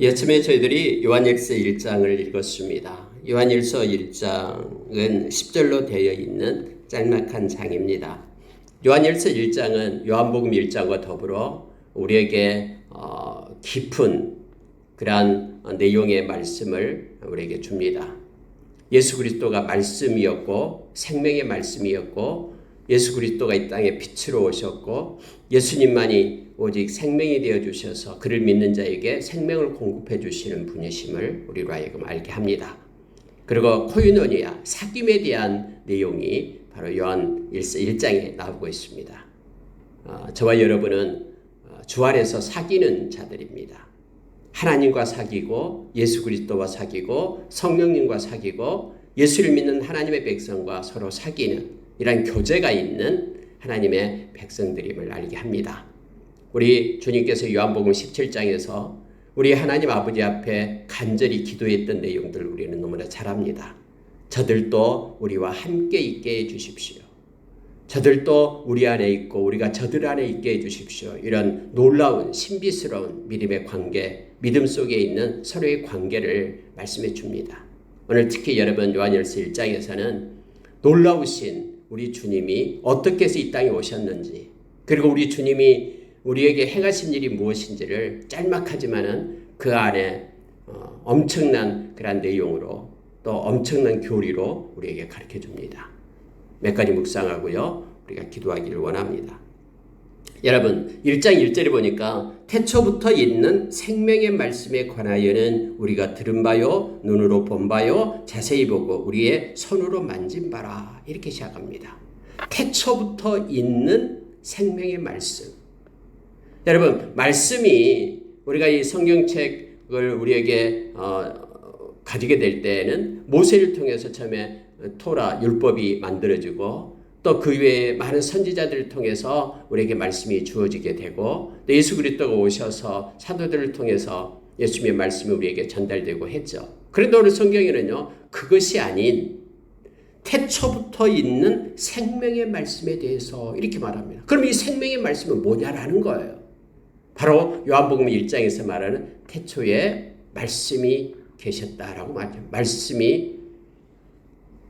예침에 저희들이 요한일서 1장을 읽었습니다. 요한일서 1장은 10절로 되어 있는 짤막한 장입니다. 요한일서 1장은 요한복음 1장과 더불어 우리에게 어, 깊은 그러한 내용의 말씀을 우리에게 줍니다. 예수 그리스도가 말씀이었고 생명의 말씀이었고 예수 그리스도가 이 땅에 빛으로 오셨고 예수님만이 오직 생명이 되어 주셔서 그를 믿는 자에게 생명을 공급해 주시는 분이심을 우리로 하여금 알게 합니다. 그리고 코유노니아 사귐에 대한 내용이 바로 요한 1장에 나오고 있습니다. 어, 저와 여러분은 어, 주 안에서 사귀는 자들입니다. 하나님과 사귀고 예수 그리스도와 사귀고 성령님과 사귀고 예수를 믿는 하나님의 백성과 서로 사귀는 이런 교제가 있는 하나님의 백성들임을 알게 합니다. 우리 주님께서 요한복음 17장에서 우리 하나님 아버지 앞에 간절히 기도했던 내용들 우리는 너무나 잘 압니다. 저들도 우리와 함께 있게 해 주십시오. 저들도 우리 안에 있고 우리가 저들 안에 있게 해 주십시오. 이런 놀라운 신비스러운 믿음의 관계, 믿음 속에 있는 서로의 관계를 말씀해 줍니다. 오늘 특히 여러분 요한일서 1장에서는 놀라우신 우리 주님이 어떻게 해서 이 땅에 오셨는지 그리고 우리 주님이 우리에게 행하신 일이 무엇인지를 짤막하지만은 그 안에 어, 엄청난 그런 내용으로 또 엄청난 교리로 우리에게 가르쳐 줍니다. 몇 가지 묵상하고요. 우리가 기도하기를 원합니다. 여러분, 1장 1절에 보니까 태초부터 있는 생명의 말씀에 관하여는 우리가 들은 바요, 눈으로 본 바요, 자세히 보고 우리의 손으로 만진 바라. 이렇게 시작합니다. 태초부터 있는 생명의 말씀. 여러분, 말씀이 우리가 이 성경책을 우리에게 어, 가지게 될 때에는 모세를 통해서 처음에 토라 율법이 만들어지고 또 그 외에 많은 선지자들을 통해서 우리에게 말씀이 주어지게 되고 또 예수 그리스도가 오셔서 사도들을 통해서 예수님의 말씀이 우리에게 전달되고 했죠. 그런데 오늘 성경에는요 그것이 아닌 태초부터 있는 생명의 말씀에 대해서 이렇게 말합니다. 그럼 이 생명의 말씀은 뭐냐라는 거예요. 바로 요한복음 1장에서 말하는 태초에 말씀이 계셨다라고 말해요. 말씀이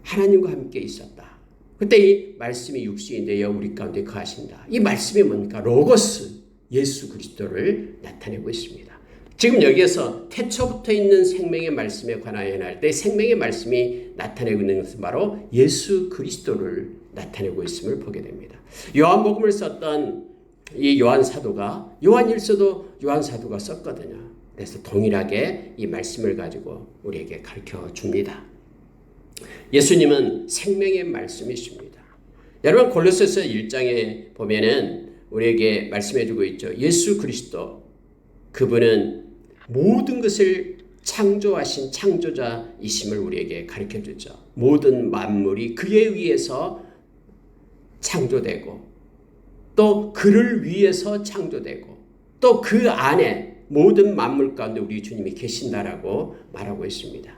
하나님과 함께 있었다. 그때 이 말씀이 육신이 되어 우리 가운데 거하신다. 이 말씀이 뭡니까? 로고스, 예수 그리스도를 나타내고 있습니다. 지금 여기에서 태초부터 있는 생명의 말씀에 관하여 할 때 생명의 말씀이 나타내고 있는 것은 바로 예수 그리스도를 나타내고 있음을 보게 됩니다. 요한복음을 썼던 이 요한 사도가 요한 일서도 요한 사도가 썼거든요. 그래서 동일하게 이 말씀을 가지고 우리에게 가르쳐 줍니다. 예수님은 생명의 말씀이십니다. 여러분 골로새서 1장에 보면은 우리에게 말씀해 주고 있죠. 예수 그리스도 그분은 모든 것을 창조하신 창조자이심을 우리에게 가르쳐 주죠. 모든 만물이 그에 의해서 창조되고 또 그를 위해서 창조되고 또 그 안에 모든 만물 가운데 우리 주님이 계신다라고 말하고 있습니다.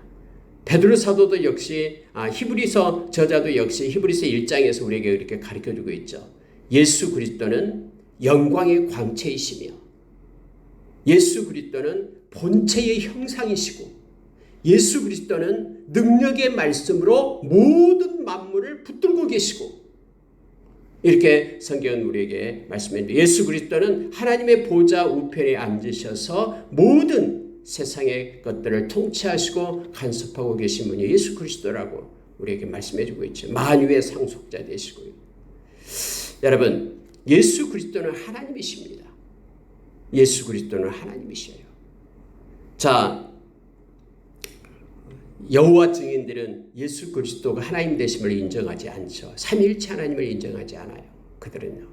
베드로 사도도 역시 아, 히브리서 저자도 역시 히브리서 1장에서 우리에게 이렇게 가르쳐 주고 있죠. 예수 그리스도는 영광의 광채이시며 예수 그리스도는 본체의 형상이시고 예수 그리스도는 능력의 말씀으로 모든 만물을 붙들고 계시고 이렇게 성경은 우리에게 말씀합니다. 예수 그리스도는 하나님의 보좌 우편에 앉으셔서 모든 세상의 것들을 통치하시고 간섭하고 계신 분이 예수 그리스도라고 우리에게 말씀해 주고 있죠. 만유의 상속자 되시고요. 여러분, 예수 그리스도는 하나님이십니다. 예수 그리스도는 하나님이셔요. 자, 여호와 증인들은 예수 그리스도가 하나님 되심을 인정하지 않죠. 삼일체 하나님을 인정하지 않아요. 그들은요.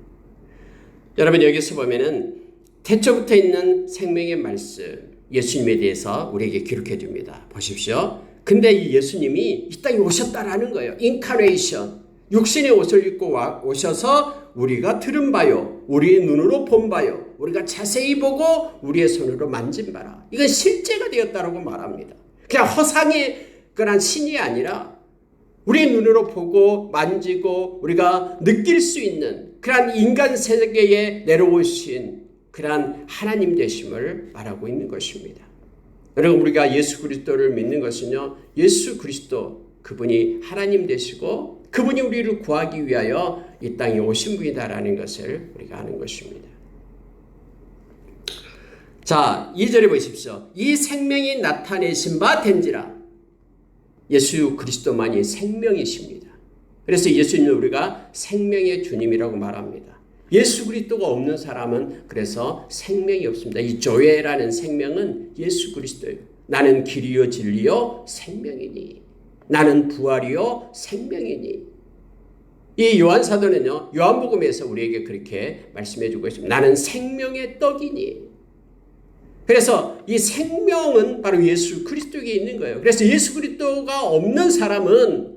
여러분 여기서 보면은 태초부터 있는 생명의 말씀 예수님에 대해서 우리에게 기록해 줍니다. 보십시오. 근데 이 예수님이 이 땅에 오셨다라는 거예요. 인카네이션. 육신의 옷을 입고 와, 오셔서 우리가 들은 바요. 우리의 눈으로 본 바요. 우리가 자세히 보고 우리의 손으로 만진 바라. 이건 실제가 되었다라고 말합니다. 그냥 허상의 그런 신이 아니라 우리 눈으로 보고 만지고 우리가 느낄 수 있는 그러 인간 세계에 내려오신 그러한 하나님 되심을 말하고 있는 것입니다. 여러분 우리가 예수 그리스도를 믿는 것은요. 예수 그리스도 그분이 하나님 되시고 그분이 우리를 구하기 위하여 이 땅에 오신 분이다라는 것을 우리가 아는 것입니다. 자, 2절에 보십시오. 이 생명이 나타내신 바 된지라. 예수 그리스도만이 생명이십니다. 그래서 예수님은 우리가 생명의 주님이라고 말합니다. 예수 그리스도가 없는 사람은 그래서 생명이 없습니다. 이 조회라는 생명은 예수 그리스도예요. 나는 길이요 진리요 생명이니 나는 부활이요 생명이니 이 요한 사도는요 요한복음에서 우리에게 그렇게 말씀해 주고 있습니다. 나는 생명의 떡이니 그래서 이 생명은 바로 예수 그리스도에게 있는 거예요. 그래서 예수 그리스도가 없는 사람은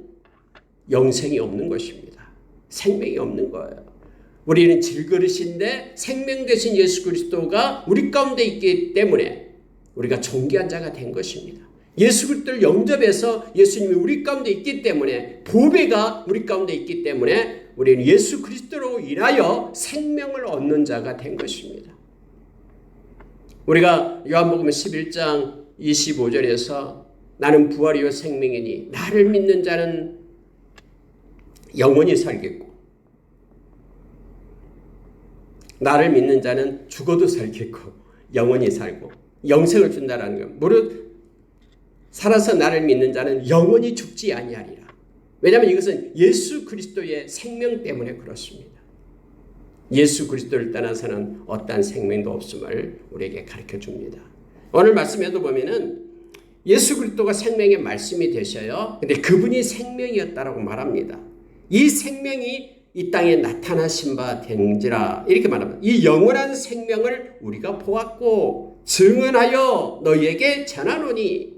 영생이 없는 것입니다. 생명이 없는 거예요. 우리는 질그릇인데 생명 되신 예수 그리스도가 우리 가운데 있기 때문에 우리가 존귀한 자가 된 것입니다. 예수 그리스도를 영접해서 예수님이 우리 가운데 있기 때문에 보배가 우리 가운데 있기 때문에 우리는 예수 그리스도로 인하여 생명을 얻는 자가 된 것입니다. 우리가 요한복음 11장 25절에서 나는 부활이요 생명이니 나를 믿는 자는 영원히 살겠고 나를 믿는 자는 죽어도 살겠고 영원히 살고 영생을 준다라는 것. 무릇 살아서 나를 믿는 자는 영원히 죽지 아니하리라. 왜냐하면 이것은 예수 그리스도의 생명 때문에 그렇습니다. 예수 그리스도를 떠나서는 어떠한 생명도 없음을 우리에게 가르쳐 줍니다. 오늘 말씀에도 보면은 예수 그리스도가 생명의 말씀이 되셔요. 근데 그분이 생명이었다라고 말합니다. 이 생명이 이 땅에 나타나신 바 된지라 이렇게 말합니다. 이 영원한 생명을 우리가 보았고 증언하여 너희에게 전하노니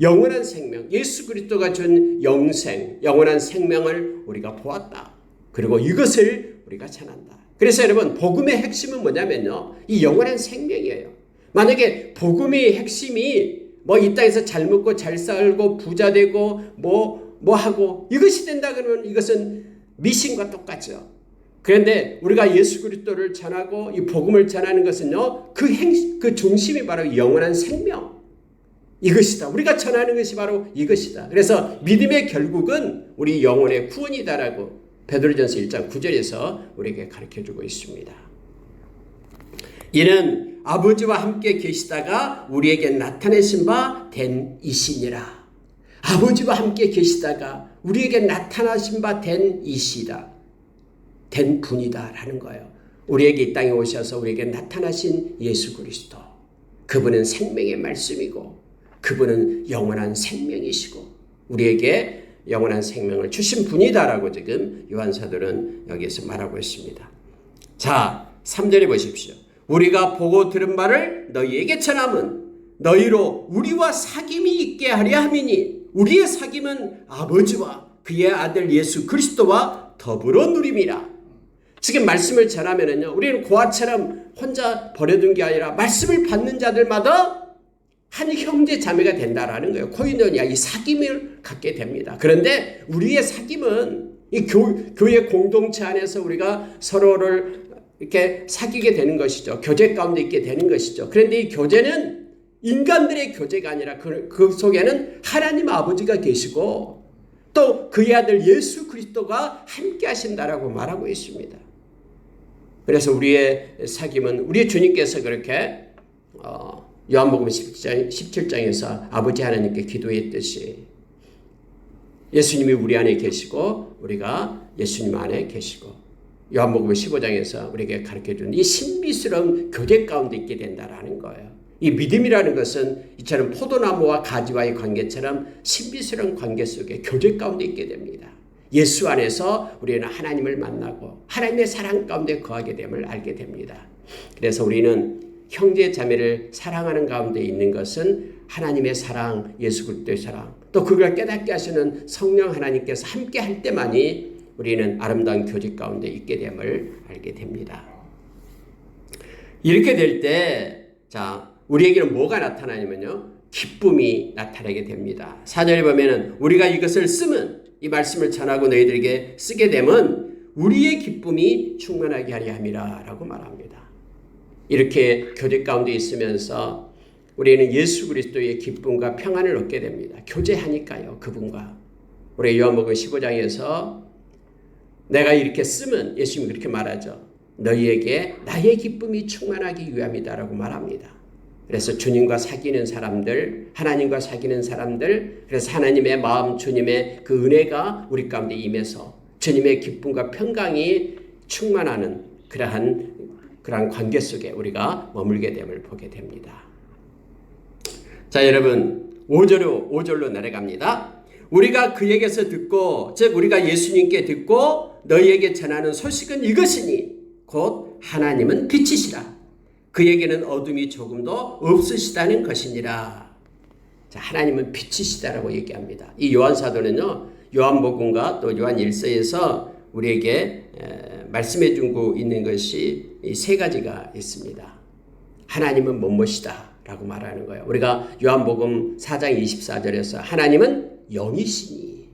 영원한 생명, 예수 그리스도가 준 영생, 영원한 생명을 우리가 보았다. 그리고 이것을 우리가 전한다. 그래서 여러분 복음의 핵심은 뭐냐면요. 이 영원한 생명이에요. 만약에 복음의 핵심이 뭐 이 땅에서 잘 먹고 잘 살고 부자 되고 뭐뭐 하고 이것이 된다 그러면 이것은 미신과 똑같죠. 그런데 우리가 예수 그리스도를 전하고 이 복음을 전하는 것은요. 그 행, 그 중심이 바로 영원한 생명. 이것이다. 우리가 전하는 것이 바로 이것이다. 그래서 믿음의 결국은 우리 영혼의 구원이다라고 베드로전서 1장 9절에서 우리에게 가르쳐 주고 있습니다. 이는 아버지와 함께 계시다가 우리에게 나타내신 바 된 이시니라. 아버지와 함께 계시다가 우리에게 나타나신 바 된 이시다. 된 분이다라는 거예요. 우리에게 이 땅에 오셔서 우리에게 나타나신 예수 그리스도. 그분은 생명의 말씀이고 그분은 영원한 생명이시고 우리에게 영원한 생명을 주신 분이다라고 지금 요한 사도는 여기에서 말하고 있습니다. 자, 3절에 보십시오. 우리가 보고 들은 말을 너희에게 전함은 너희로 우리와 사귐이 있게 하려 함이니 우리의 사귐은 아버지와 그의 아들 예수 그리스도와 더불어 누림이라. 지금 말씀을 전하면은요, 우리는 고아처럼 혼자 버려둔 게 아니라 말씀을 받는 자들마다 한 형제 자매가 된다라는 거예요. 코이노니아 이 사귐을 갖게 됩니다. 그런데 우리의 사귐은 이 교, 교회 공동체 안에서 우리가 서로를 이렇게 사귀게 되는 것이죠. 교제 가운데 있게 되는 것이죠. 그런데 이 교제는 인간들의 교제가 아니라 그, 그 속에는 하나님 아버지가 계시고 또 그의 아들 예수 그리스도가 함께 하신다라고 말하고 있습니다. 그래서 우리의 사귐은 우리 주님께서 그렇게 어, 요한복음 17장, 17장에서 아버지 하나님께 기도했듯이 예수님이 우리 안에 계시고 우리가 예수님 안에 계시고 요한복음 15장에서 우리에게 가르쳐 준이 신비스러운 교제 가운데 있게 된다라는 거예요. 이 믿음이라는 것은 이처럼 포도나무와 가지와의 관계처럼 신비스러운 관계 속에 교제 가운데 있게 됩니다. 예수 안에서 우리는 하나님을 만나고 하나님의 사랑 가운데 거하게 됨을 알게 됩니다. 그래서 우리는 형제 자매를 사랑하는 가운데 있는 것은 하나님의 사랑, 예수 그리스도의 사랑, 또 그걸 깨닫게 하시는 성령 하나님께서 함께 할 때만이 우리는 아름다운 교제 가운데 있게 됨을 알게 됩니다. 이렇게 될 때, 자, 우리에게는 뭐가 나타나냐면요. 기쁨이 나타나게 됩니다. 사절에 보면은 우리가 이것을 쓰면 이 말씀을 전하고 너희들에게 쓰게 되면 우리의 기쁨이 충만하게 하려 함이라라고 말합니다. 이렇게 교제 가운데 있으면서 우리는 예수 그리스도의 기쁨과 평안을 얻게 됩니다. 교제하니까요. 그분과. 우리 요한복음 15장에서 내가 이렇게 쓰면 예수님이 그렇게 말하죠. 너희에게 나의 기쁨이 충만하기 위함이다라고 말합니다. 그래서 주님과 사귀는 사람들, 하나님과 사귀는 사람들, 그래서 하나님의 마음, 주님의 그 은혜가 우리 가운데 임해서 주님의 기쁨과 평강이 충만하는 그러한 그러한 관계 속에 우리가 머물게 됨을 보게 됩니다. 자, 여러분 5절로 5절로 내려갑니다. 우리가 그에게서 듣고 즉 우리가 예수님께 듣고 너희에게 전하는 소식은 이것이니 곧 하나님은 빛이시라. 그에게는 어둠이 조금도 없으시다는 것이니라. 자, 하나님은 빛이시다라고 얘기합니다. 이 요한 사도는요. 요한복음과 또 요한 일서에서 우리에게 말씀해 주고 있는 것이 세 가지가 있습니다. 하나님은 뭐뭐시다라고 말하는 거예요. 우리가 요한복음 4장 24절에서 하나님은 영이시니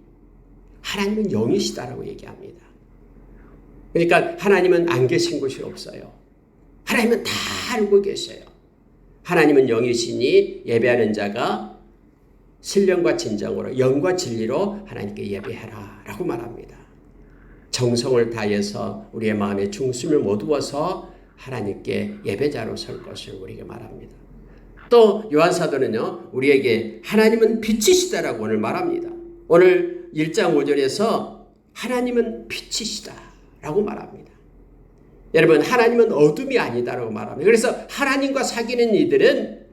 하나님은 영이시다라고 얘기합니다. 그러니까 하나님은 안 계신 곳이 없어요. 하나님은 다 알고 계셔요. 하나님은 영이시니 예배하는 자가 신령과 진정으로 영과 진리로 하나님께 예배하라 라고 말합니다. 정성을 다해서 우리의 마음에 중심을 모두어서 하나님께 예배자로 설 것을 우리에게 말합니다. 또 요한사도는요, 우리에게 하나님은 빛이시다라고 오늘 말합니다. 오늘 1장 5절에서 하나님은 빛이시다라고 말합니다. 여러분, 하나님은 어둠이 아니다라고 말합니다. 그래서 하나님과 사귀는 이들은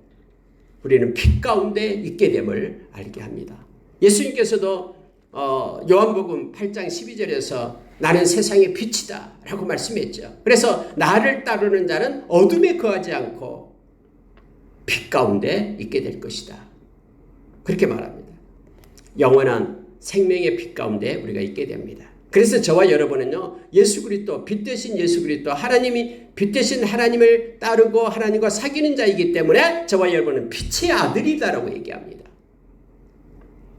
우리는 빛 가운데 있게 됨을 알게 합니다. 예수님께서도 어, 요한복음 8장 12절에서 나는 세상의 빛이다 라고 말씀했죠. 그래서 나를 따르는 자는 어둠에 거하지 않고 빛 가운데 있게 될 것이다. 그렇게 말합니다. 영원한 생명의 빛 가운데 우리가 있게 됩니다. 그래서 저와 여러분은요, 예수 그리스도, 빛 대신 예수 그리스도, 하나님이 빛 대신 하나님을 따르고 하나님과 사귀는 자이기 때문에 저와 여러분은 빛의 아들이다라고 얘기합니다.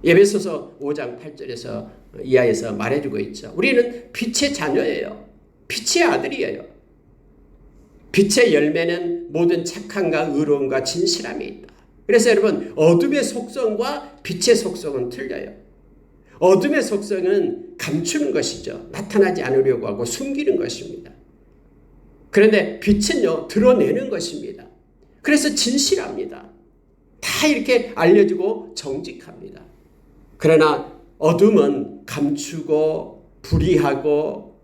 예배소서 5장 8절에서 이하에서 말해주고 있죠. 우리는 빛의 자녀예요. 빛의 아들이에요. 빛의 열매는 모든 착함과 의로움과 진실함이 있다. 그래서 여러분, 어둠의 속성과 빛의 속성은 틀려요. 어둠의 속성은 감추는 것이죠. 나타나지 않으려고 하고 숨기는 것입니다. 그런데 빛은요, 드러내는 것입니다. 그래서 진실합니다. 다 이렇게 알려주고 정직합니다. 그러나 어둠은 감추고 불의하고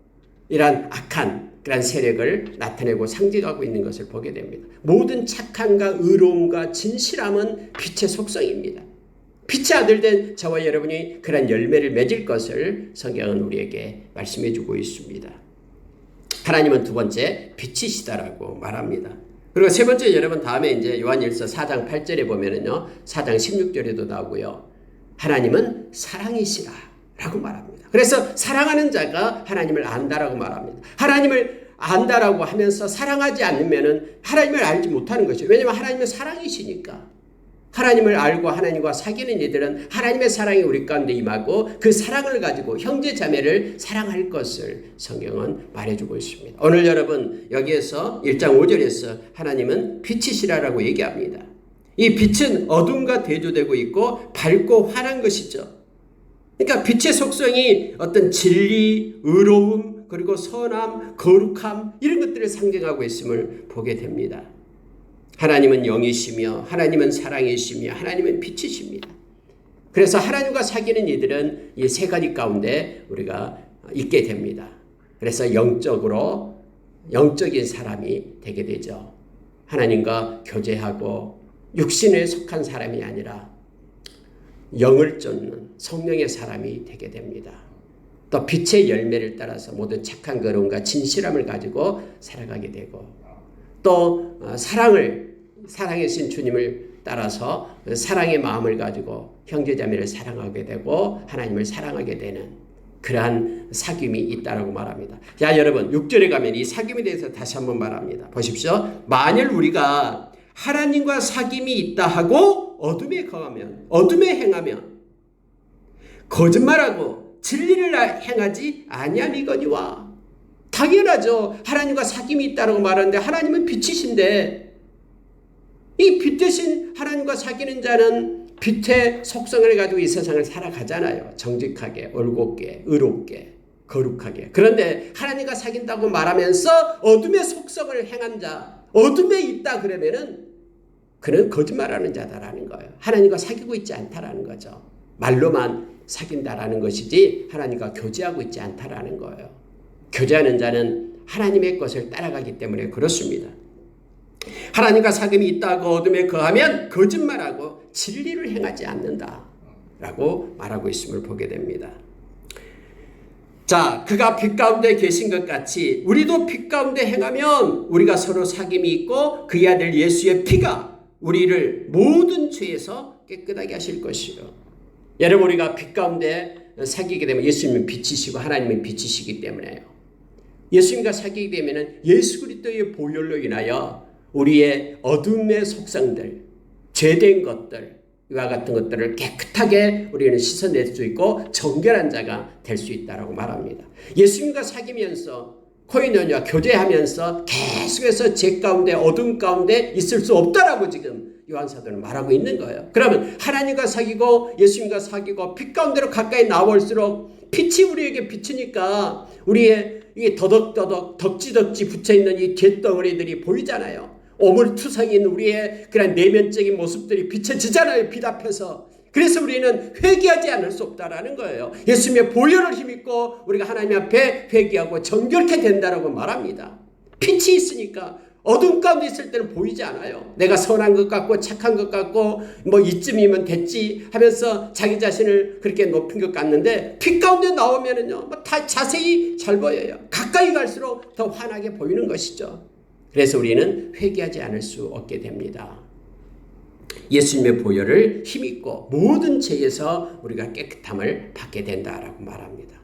이러한 악한 그런 세력을 나타내고 상징하고 있는 것을 보게 됩니다. 모든 착함과 의로움과 진실함은 빛의 속성입니다. 빛의 아들 된 저와 여러분이 그런 열매를 맺을 것을 성경은 우리에게 말씀해 주고 있습니다. 하나님은 두 번째 빛이시다라고 말합니다. 그리고 세 번째 여러분 다음에 이제 요한일서 4장 8절에 보면은요. 4장 16절에도 나오고요. 하나님은 사랑이시라 라고 말합니다. 그래서 사랑하는 자가 하나님을 안다라고 말합니다. 하나님을 안다라고 하면서 사랑하지 않으면은 하나님을 알지 못하는 것이죠. 왜냐하면 하나님은 사랑이시니까. 하나님을 알고 하나님과 사귀는 이들은 하나님의 사랑이 우리 가운데 임하고 그 사랑을 가지고 형제 자매를 사랑할 것을 성경은 말해주고 있습니다. 오늘 여러분 여기에서 1장 5절에서 하나님은 빛이시라라고 얘기합니다. 이 빛은 어둠과 대조되고 있고 밝고 환한 것이죠. 그러니까 빛의 속성이 어떤 진리, 의로움, 그리고 선함, 거룩함 이런 것들을 상징하고 있음을 보게 됩니다. 하나님은 영이시며 하나님은 사랑이시며 하나님은 빛이십니다. 그래서 하나님과 사귀는 이들은 이 세 가지 가운데 우리가 있게 됩니다. 그래서 영적으로 영적인 사람이 되게 되죠. 하나님과 교제하고 육신에 속한 사람이 아니라 영을 쫓는 성령의 사람이 되게 됩니다. 또 빛의 열매를 따라서 모든 착한 거룩과 진실함을 가지고 살아가게 되고 또 어, 사랑을 사랑의 신 주님을 따라서 사랑의 마음을 가지고 형제자매를 사랑하게 되고 하나님을 사랑하게 되는 그러한 사귐이 있다라고 말합니다. 자, 여러분 6절에 가면 이 사귐에 대해서 다시 한번 말합니다. 보십시오. 만일 우리가 하나님과 사귐이 있다 하고 어둠에 거하면 어둠에 행하면 거짓말하고 진리를 행하지 아니함이거니와 당연하죠. 하나님과 사귐이 있다고 말하는데 하나님은 빛이신데 이 빛 대신 하나님과 사귀는 자는 빛의 속성을 가지고 이 세상을 살아가잖아요. 정직하게, 올곧게, 의롭게, 거룩하게. 그런데 하나님과 사귄다고 말하면서 어둠의 속성을 행한 자, 어둠에 있다 그러면은 그는 거짓말하는 자다라는 거예요. 하나님과 사귀고 있지 않다라는 거죠. 말로만 사귄다라는 것이지 하나님과 교제하고 있지 않다라는 거예요. 교제하는 자는 하나님의 것을 따라가기 때문에 그렇습니다. 하나님과 사귐이 있다고 어둠에 거하면 거짓말하고 진리를 행하지 않는다라고 말하고 있음을 보게 됩니다. 자, 그가 빛 가운데 계신 것 같이 우리도 빛 가운데 행하면 우리가 서로 사귐이 있고 그의 아들 예수의 피가 우리를 모든 죄에서 깨끗하게 하실 것이요. 여러분 우리가 빛 가운데 사귀게 되면 예수님은 빛이시고 하나님은 빛이시기 때문에요. 예수님과 사귀게 되면은 예수 그리스도의 보혈로 인하여 우리의 어둠의 속성들, 죄된 것들, 이와 같은 것들을 깨끗하게 우리는 씻어낼 수 있고 정결한 자가 될 수 있다라고 말합니다. 예수님과 사귀면서 코인원과 교제하면서 계속해서 죄 가운데 어둠 가운데 있을 수 없다라고 지금 요한 사도는 말하고 있는 거예요. 그러면 하나님과 사귀고 예수님과 사귀고 빛 가운데로 가까이 나올수록 빛이 우리에게 비치니까 우리의 이 더덕더덕 덕지덕지 붙여 있는 이 갯덩어리들이 보이잖아요. 오물투성인 우리의 그런 내면적인 모습들이 비춰지잖아요. 빛 앞에서. 그래서 우리는 회개하지 않을 수 없다라는 거예요. 예수님의 보혈을 힘입고 우리가 하나님 앞에 회개하고 정결케 된다라고 말합니다. 빛이 있으니까 어둠 가운데 있을 때는 보이지 않아요. 내가 선한 것 같고 착한 것 같고 뭐 이쯤이면 됐지 하면서 자기 자신을 그렇게 높인 것 같는데 빛 가운데 나오면은요, 뭐다 자세히 잘 보여요. 가까이 갈수록 더 환하게 보이는 것이죠. 그래서 우리는 회개하지 않을 수 없게 됩니다. 예수님의 보혈을 힘입고 모든 죄에서 우리가 깨끗함을 받게 된다라고 말합니다.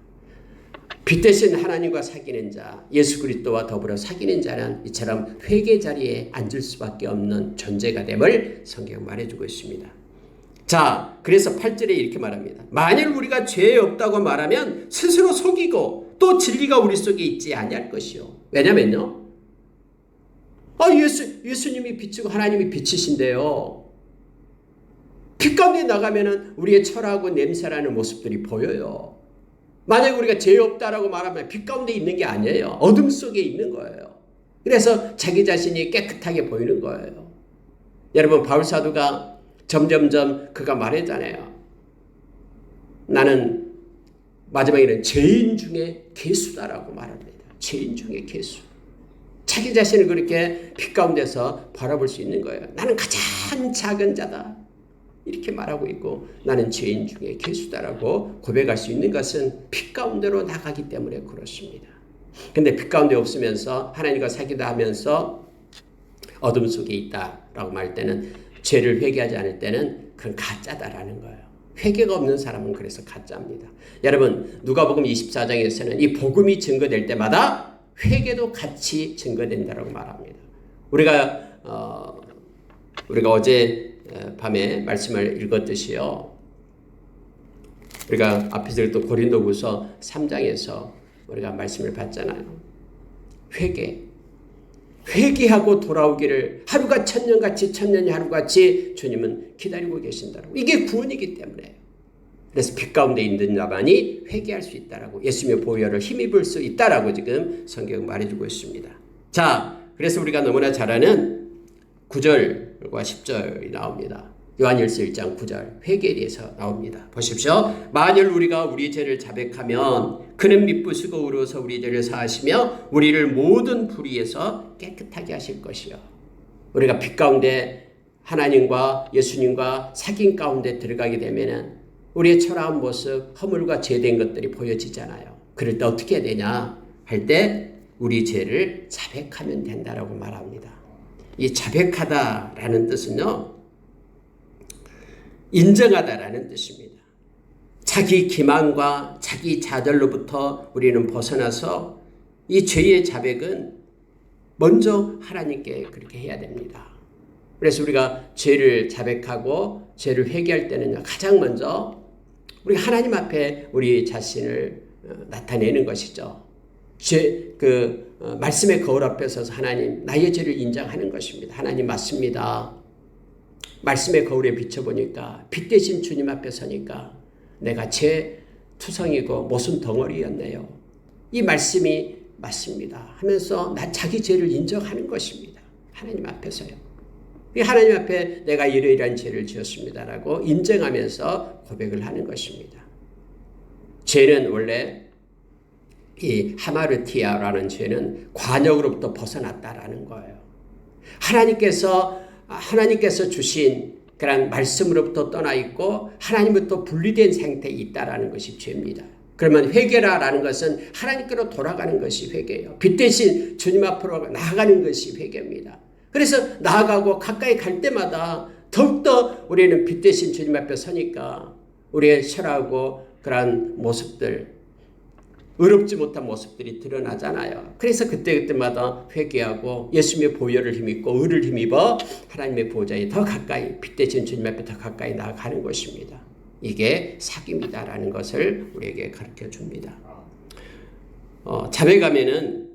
빛 대신 하나님과 사귀는 자, 예수 그리스도와 더불어 사귀는 자는 이처럼 회개 자리에 앉을 수밖에 없는 존재가 됨을 성경 말해주고 있습니다. 자, 그래서 8절에 이렇게 말합니다. 만일 우리가 죄 없다고 말하면 스스로 속이고 또 진리가 우리 속에 있지 아니할 것이요. 왜냐면요. 아, 예수, 예수님이 빛이고 하나님이 빛이신데요. 빛 가운데 나가면은 우리의 철하고 냄새라는 모습들이 보여요. 만약 우리가 죄 없다라고 말하면 빛 가운데 있는 게 아니에요. 어둠 속에 있는 거예요. 그래서 자기 자신이 깨끗하게 보이는 거예요. 여러분, 바울사도가 점점점 그가 말했잖아요. 나는 마지막에는 죄인 중에 개수다라고 말합니다. 죄인 중에 개수. 자기 자신을 그렇게 빛 가운데서 바라볼 수 있는 거예요. 나는 가장 작은 자다. 이렇게 말하고 있고 나는 죄인 중에 개수다라고 고백할 수 있는 것은 빛 가운데로 나가기 때문에 그렇습니다. 근데 빛 가운데 없으면서 하나님과 사귀다 하면서 어둠 속에 있다라고 말 때는 죄를 회개하지 않을 때는 그건 가짜다라는 거예요. 회개가 없는 사람은 그래서 가짜입니다. 여러분 누가복음 24장에서는 이 복음이 증거될 때마다 회개도 같이 증거된다고 말합니다. 우리가 어, 우리가 어제 밤에 말씀을 읽었듯이요. 우리가 앞에서 또 고린도후서 3장에서 우리가 말씀을 봤잖아요. 회개. 회개하고 돌아오기를 하루가 천년같이 천년이 하루같이 주님은 기다리고 계신다고. 이게 구원이기 때문에. 그래서 빛 가운데 있는 자만이 회개할 수 있다라고 예수님의 보혈을 힘입을 수 있다라고 지금 성경 말해주고 있습니다. 자, 그래서 우리가 너무나 잘 아는 9절과 10절이 나옵니다. 요한일서 1장 9절 회개에 대해서 나옵니다. 보십시오. 만일 우리가 우리 죄를 자백하면 그는 미쁘시고 의로서 우리 죄를 사하시며 우리를 모든 불의에서 깨끗하게 하실 것이요. 우리가 빛 가운데 하나님과 예수님과 사귐 가운데 들어가게 되면은 우리의 초라한 모습, 허물과 죄된 것들이 보여지잖아요. 그럴 때 어떻게 해야 되냐 할 때 우리 죄를 자백하면 된다라고 말합니다. 이 자백하다라는 뜻은요. 인정하다라는 뜻입니다. 자기 기만과 자기 자절로부터 우리는 벗어나서 이 죄의 자백은 먼저 하나님께 그렇게 해야 됩니다. 그래서 우리가 죄를 자백하고 죄를 회개할 때는 가장 먼저 우리 하나님 앞에 우리 자신을 어, 나타내는 것이죠. 죄, 그 어, 말씀의 거울 앞에 서서 하나님 나의 죄를 인정하는 것입니다. 하나님 맞습니다. 말씀의 거울에 비춰보니까 빛 대신 주님 앞에 서니까 내가 제 투성이고 모순 덩어리였네요. 이 말씀이 맞습니다. 하면서 나 자기 죄를 인정하는 것입니다. 하나님 앞에서요. 이 하나님 앞에 내가 이러이러한 죄를 지었습니다라고 인정하면서 고백을 하는 것입니다. 죄는 원래 이 하마르티아라는 죄는 관역으로부터 벗어났다라는 거예요. 하나님께서 하나님께서 주신 그런 말씀으로부터 떠나 있고 하나님부터 분리된 상태에 있다라는 것이 죄입니다. 그러면 회개라라는 것은 하나님께로 돌아가는 것이 회개예요. 빛 대신 주님 앞으로 나아가는 것이 회개입니다. 그래서 나아가고 가까이 갈 때마다 더욱더 우리는 빛 대신 주님 앞에 서니까 우리의 철하고 그러한 모습들 의롭지 못한 모습들이 드러나잖아요. 그래서 그때그때마다 회개하고 예수님의 보혈을 힘입고 의를 힘입어 하나님의 보좌에 더 가까이 빛 대신 주님 앞에 더 가까이 나아가는 것입니다. 이게 사귑이다라는 것을 우리에게 가르쳐 줍니다. 어, 자백하면은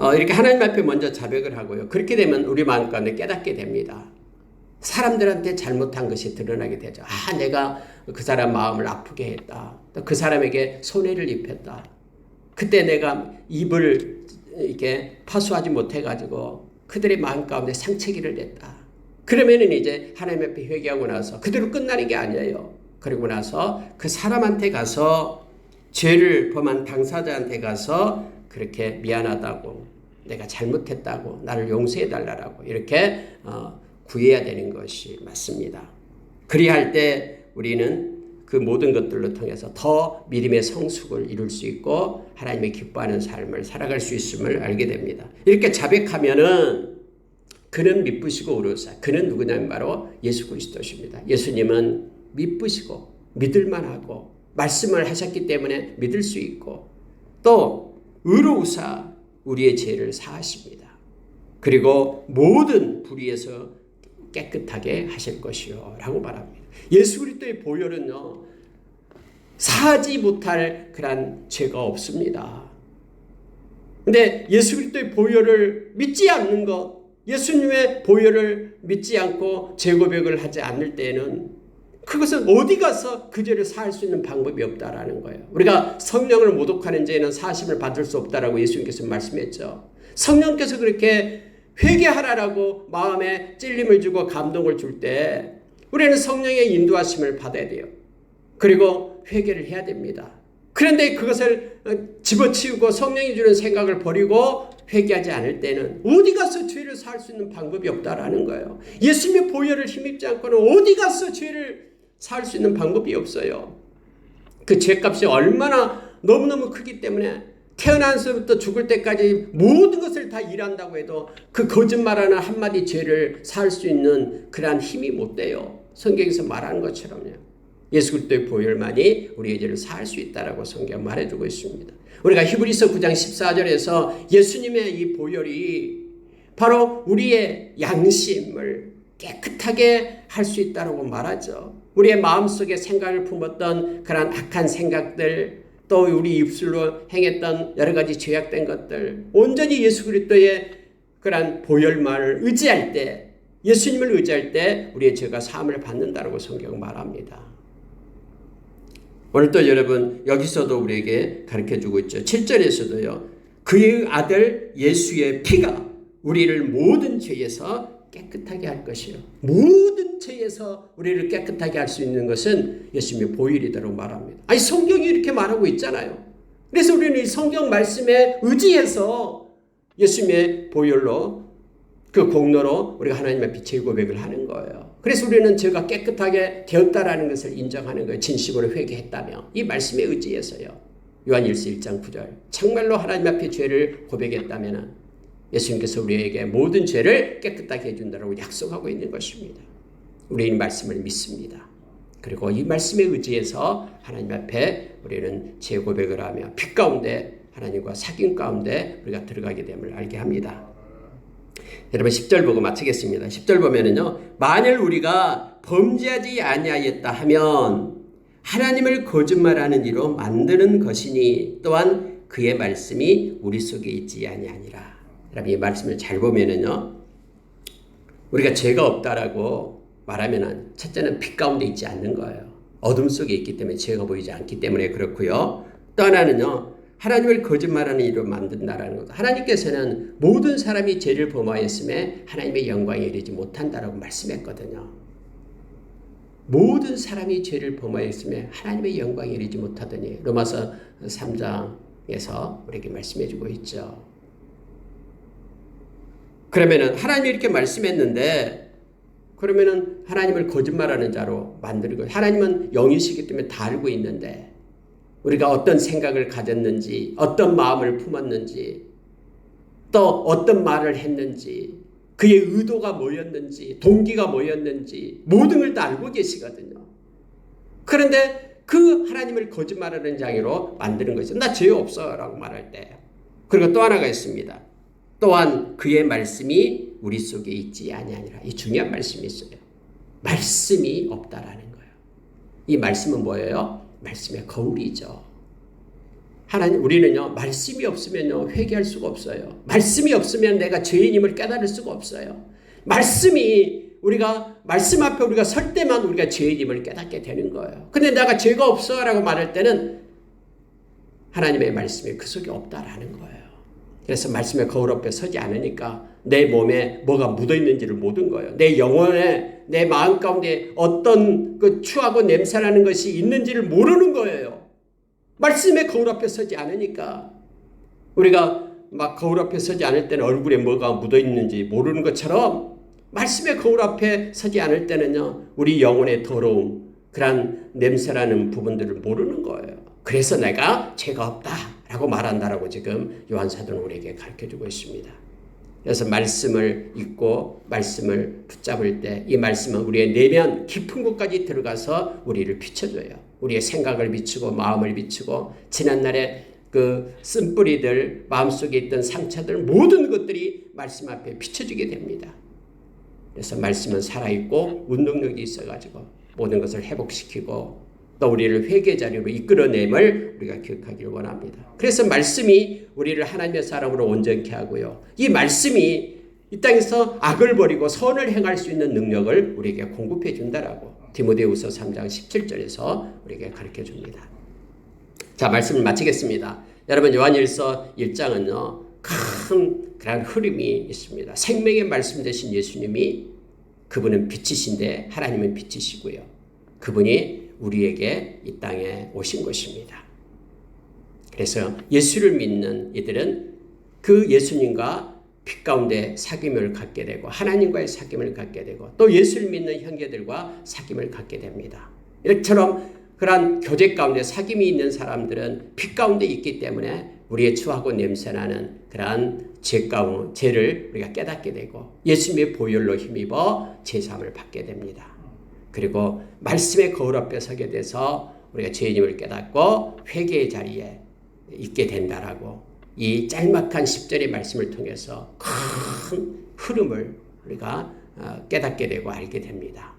어, 이렇게 하나님 앞에 먼저 자백을 하고요. 그렇게 되면 우리 마음 가운데 깨닫게 됩니다. 사람들한테 잘못한 것이 드러나게 되죠. 아, 내가 그 사람 마음을 아프게 했다. 또그 사람에게 손해를 입혔다. 그때 내가 입을 이렇게 파수하지 못해가지고 그들의 마음 가운데 상처기를 냈다. 그러면은 이제 하나님 앞에 회개하고 나서 그대로 끝나는 게 아니에요. 그리고 나서 그 사람한테 가서 죄를 범한 당사자한테 가서 그렇게 미안하다고 내가 잘못했다고 나를 용서해 달라고 이렇게 어, 구해야 되는 것이 맞습니다. 그리할 때 우리는 그 모든 것들로 통해서 더 믿음의 성숙을 이룰 수 있고 하나님의 기뻐하는 삶을 살아갈 수 있음을 알게 됩니다. 이렇게 자백하면은 그는 미쁘시고 의로사. 그는 누구냐면 바로 예수 그리스도십니다. 예수님은 미쁘시고 믿을만하고 말씀을 하셨기 때문에 믿을 수 있고 또 의로우사 우리의 죄를 사하십니다. 그리고 모든 불의에서 깨끗하게 하실 것이요 라고 말합니다. 예수 그리스도의 보혈은요 사하지 못할 그런 죄가 없습니다. 근데 예수 그리스도의 보혈을 믿지 않는 것, 예수님의 보혈을 믿지 않고 재고백을 하지 않을 때에는 그것은 어디 가서 그 죄를 사할 수 있는 방법이 없다라는 거예요. 우리가 성령을 모독하는 죄는 사심을 받을 수 없다라고 예수님께서 말씀했죠. 성령께서 그렇게 회개하라라고 마음에 찔림을 주고 감동을 줄 때 우리는 성령의 인도하심을 받아야 돼요. 그리고 회개를 해야 됩니다. 그런데 그것을 집어치우고 성령이 주는 생각을 버리고 회개하지 않을 때는 어디 가서 죄를 살 수 있는 방법이 없다라는 거예요. 예수님의 보혈을 힘입지 않고는 어디 가서 죄를 살 수 있는 방법이 없어요. 그 죄값이 얼마나 너무너무 크기 때문에 태어나서부터 죽을 때까지 모든 것을 다 일한다고 해도 그 거짓말하는 한마디 죄를 살 수 있는 그러한 힘이 못 돼요. 성경에서 말하는 것처럼요. 예수 그리스도의 보혈만이 우리의 죄를 살 수 있다라고 성경 말해주고 있습니다. 우리가 히브리서 9장 14절에서 예수님의 이 보혈이 바로 우리의 양심을 깨끗하게 할 수 있다라고 말하죠. 우리의 마음속에 생각을 품었던 그런 악한 생각들 또 우리 입술로 행했던 여러 가지 죄악된 것들 온전히 예수 그리스도의 그러한 보혈만을 의지할 때 예수님을 의지할 때 우리의 죄가 사함을 받는다라고 성경 말합니다. 오늘 또 여러분 여기서도 우리에게 가르쳐 주고 있죠. 7절에서도요. 그의 아들 예수의 피가 우리를 모든 죄에서 깨끗하게 할 것이요. 모든 죄에서 우리를 깨끗하게 할 수 있는 것은 예수님의 보혈이라고 말합니다. 아니 성경이 이렇게 말하고 있잖아요. 그래서 우리는 이 성경 말씀에 의지해서 예수님의 보혈로 그 공로로 우리가 하나님 앞에 제 고백을 하는 거예요. 그래서 우리는 제가 깨끗하게 되었다라는 것을 인정하는 거예요. 진심으로 회개했다며 이 말씀에 의지해서요. 요한 1서 1장 9절 정말로 하나님 앞에 죄를 고백했다면 예수님께서 우리에게 모든 죄를 깨끗하게 해준다고 약속하고 있는 것입니다. 우리는 말씀을 믿습니다. 그리고 이 말씀에 의지해서 하나님 앞에 우리는 재고백을 하며 빛 가운데 하나님과 사귐 가운데 우리가 들어가게 됨을 알게 합니다. 여러분 10절 보고 마치겠습니다. 10절 보면은요. 만일 우리가 범죄하지 아니하였다 하면 하나님을 거짓말하는 이로 만드는 것이니 또한 그의 말씀이 우리 속에 있지 아니하니라. 여러분 이 말씀을 잘 보면은요. 우리가 죄가 없다라고 말하면은 첫째는 빛 가운데 있지 않는 거예요. 어둠 속에 있기 때문에 죄가 보이지 않기 때문에 그렇고요. 또 하나는요. 하나님을 거짓말하는 이로 만든다라는 것. 하나님께서는 모든 사람이 죄를 범하였음에 하나님의 영광에 이르지 못한다라고 말씀했거든요. 모든 사람이 죄를 범하였음에 하나님의 영광에 이르지 못하더니 로마서 3장에서 우리에게 말씀해 주고 있죠. 그러면은 하나님이 이렇게 말씀했는데 그러면은 하나님을 거짓말하는 자로 만들고 하나님은 영이시기 때문에 다 알고 있는데 우리가 어떤 생각을 가졌는지 어떤 마음을 품었는지 또 어떤 말을 했는지 그의 의도가 뭐였는지 동기가 뭐였는지 모든 걸 다 알고 계시거든요. 그런데 그 하나님을 거짓말하는 장애로 만드는 것이 나 죄 없어라고 말할 때 그리고 또 하나가 있습니다. 또한 그의 말씀이 우리 속에 있지 아니하니라. 이 중요한 말씀이 있어요. 말씀이 없다라는 거예요. 이 말씀은 뭐예요? 말씀의 거울이죠. 하나님 우리는요 말씀이 없으면요 회개할 수가 없어요. 말씀이 없으면 내가 죄인임을 깨달을 수가 없어요. 말씀이 우리가 말씀 앞에 우리가 설 때만 우리가 죄인임을 깨닫게 되는 거예요. 근데 내가 죄가 없어라고 말할 때는 하나님의 말씀이 그 속에 없다라는 거예요. 그래서 말씀의 거울 앞에 서지 않으니까 내 몸에 뭐가 묻어 있는지를 모든 거예요. 내 영혼에 내 마음 가운데 어떤 그 추하고 냄새나는 것이 있는지를 모르는 거예요. 말씀의 거울 앞에 서지 않으니까 우리가 막 거울 앞에 서지 않을 때는 얼굴에 뭐가 묻어 있는지 모르는 것처럼 말씀의 거울 앞에 서지 않을 때는요 우리 영혼의 더러움 그런 냄새나는 부분들을 모르는 거예요. 그래서 내가 죄가 없다 라고 말한다라고 지금 요한 사도는 우리에게 가르쳐 주고 있습니다. 그래서 말씀을 읽고 말씀을 붙잡을 때 이 말씀은 우리의 내면 깊은 곳까지 들어가서 우리를 비춰줘요. 우리의 생각을 비추고 마음을 비추고 지난날의 그 쓴뿌리들 마음속에 있던 상처들 모든 것들이 말씀 앞에 비춰지게 됩니다. 그래서 말씀은 살아있고 운동력이 있어가지고 모든 것을 회복시키고 또 우리를 회개 자리로 이끌어냄을 우리가 기억하기를 원합니다. 그래서 말씀이 우리를 하나님의 사람으로 온전케 하고요. 이 말씀이 이 땅에서 악을 버리고 선을 행할 수 있는 능력을 우리에게 공급해 준다라고 디모데후서 3장 17절에서 우리에게 가르쳐 줍니다. 자, 말씀을 마치겠습니다. 여러분 요한일서 1장은요. 큰 그런 흐름이 있습니다. 생명의 말씀 되신 예수님이 그분은 빛이신데 하나님은 빛이시고요. 그분이 우리에게 이 땅에 오신 것입니다. 그래서 예수를 믿는 이들은 그 예수님과 빛 가운데 사귐을 갖게 되고 하나님과의 사귐을 갖게 되고 또 예수를 믿는 형제들과 사귐을 갖게 됩니다. 이처럼 그러한 교제 가운데 사귐이 있는 사람들은 빛 가운데 있기 때문에 우리의 추하고 냄새나는 그러한 죄 가운 죄를 우리가 깨닫게 되고 예수님의 보혈로 힘입어 제사함을 받게 됩니다. 그리고 말씀의 거울 앞에 서게 돼서 우리가 죄인임을 깨닫고 회개의 자리에 있게 된다라고 이 짤막한 10절의 말씀을 통해서 큰 흐름을 우리가 어, 깨닫게 되고 알게 됩니다.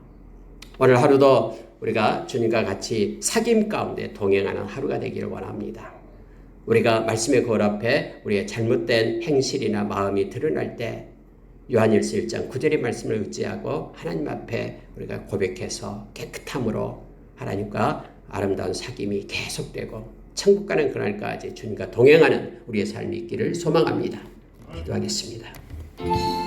오늘 하루도 우리가 주님과 같이 사귐 가운데 동행하는 하루가 되기를 원합니다. 우리가 말씀의 거울 앞에 우리의 잘못된 행실이나 마음이 드러날 때 요한일서 1장 9절의 말씀을 의지하고 하나님 앞에 우리가 고백해서 깨끗함으로 하나님과 아름다운 사귐이 계속되고 천국 가는 그날까지 주님과 동행하는 우리의 삶이 있기를 소망합니다. 기도하겠습니다.